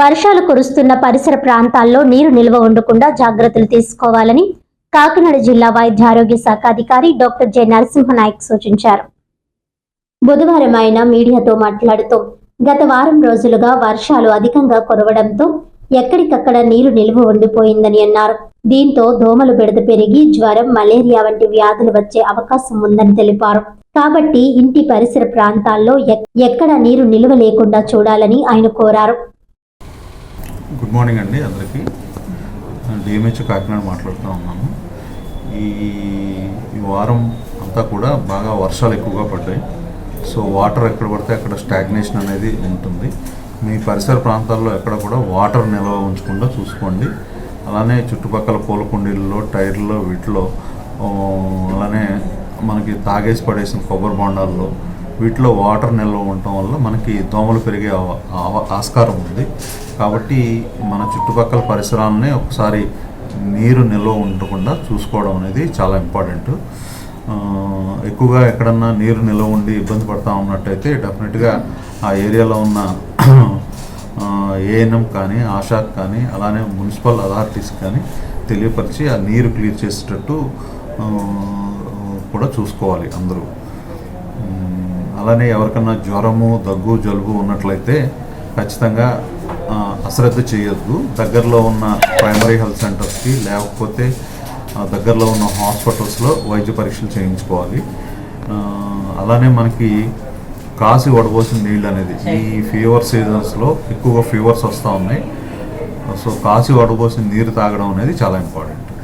వర్షాలు కురుస్తున్న పరిసర ప్రాంతాల్లో నీరు నిల్వ ఉండకుండా జాగ్రత్తలు తీసుకోవాలని కాకినాడ జిల్లా వైద్య ఆరోగ్య శాఖ అధికారి డాక్టర్ జె నరసింహనాయక్ సూచించారు. బుధవారం ఆయన మీడియాతో మాట్లాడుతూ గత వారం రోజులుగా వర్షాలు అధికంగా కురవడంతో ఎక్కడికక్కడ నీరు నిల్వ ఉండిపోయిందని అన్నారు. దీంతో దోమలు బెడద పెరిగి జ్వరం మలేరియా వంటి వ్యాధులు వచ్చే అవకాశం ఉందని తెలిపారు. కాబట్టి ఇంటి పరిసర ప్రాంతాల్లో ఎక్- ఎక్కడ నీరు నిల్వ లేకుండా చూడాలని ఆయన కోరారు. గుడ్ మార్నింగ్ అండి అందరికీ. డిఎంహెచ్ కాకినాడ మాట్లాడుతూ ఉన్నాను ఈ ఈ వారం అంతా కూడా బాగా వర్షాలు ఎక్కువగా పడ్డాయి. సో వాటర్ ఎక్కడ పడితే అక్కడ స్టాగ్నేషన్ అనేది ఉంటుంది. మీ పరిసర ప్రాంతాల్లో ఎక్కడ కూడా వాటర్ నిల్వ ఉంచకుండా చూసుకోండి. అలానే చుట్టుపక్కల పూల కుండీల్లో టైర్లో వీటిలో అలానే మనకి తాగేసి పడేసిన కొబ్బరి బొండాల్లో వీటిలో వాటర్ నిల్వ ఉండటం వల్ల మనకి దోమలు పెరిగే ఆస్కారం ఉంది. కాబట్టి మన చుట్టుపక్కల పరిసరాలనే ఒకసారి నీరు నిల్వ ఉండకుండా చూసుకోవడం అనేది చాలా ఇంపార్టెంట్. ఎక్కువగా ఎక్కడన్నా నీరు నిల్వ ఉండి ఇబ్బంది పడతా ఉన్నట్టయితే డెఫినెట్గా ఆ ఏరియాలో ఉన్న ఏఎన్ఎం కానీ ఆశాకు కానీ అలానే మున్సిపల్ అథారిటీస్ కానీ తెలియపరిచి ఆ నీరు క్లియర్ చేసేటట్టు కూడా చూసుకోవాలి అందరూ. అలానే ఎవరికన్నా జ్వరము దగ్గు జలుబు ఉన్నట్లయితే ఖచ్చితంగా అశ్రద్ధ చేయొద్దు. దగ్గరలో ఉన్న ప్రైమరీ హెల్త్ సెంటర్స్కి లేకపోతే దగ్గరలో ఉన్న హాస్పిటల్స్లో వైద్య పరీక్షలు చేయించుకోవాలి. అలానే మనకి కాసి వడబోసిన నీళ్ళు అనేది ఈ ఫీవర్ సీజన్స్లో ఎక్కువగా ఫీవర్స్ వస్తూ ఉన్నాయి. సో కాసి వడబోసిన నీరు తాగడం అనేది చాలా ఇంపార్టెంట్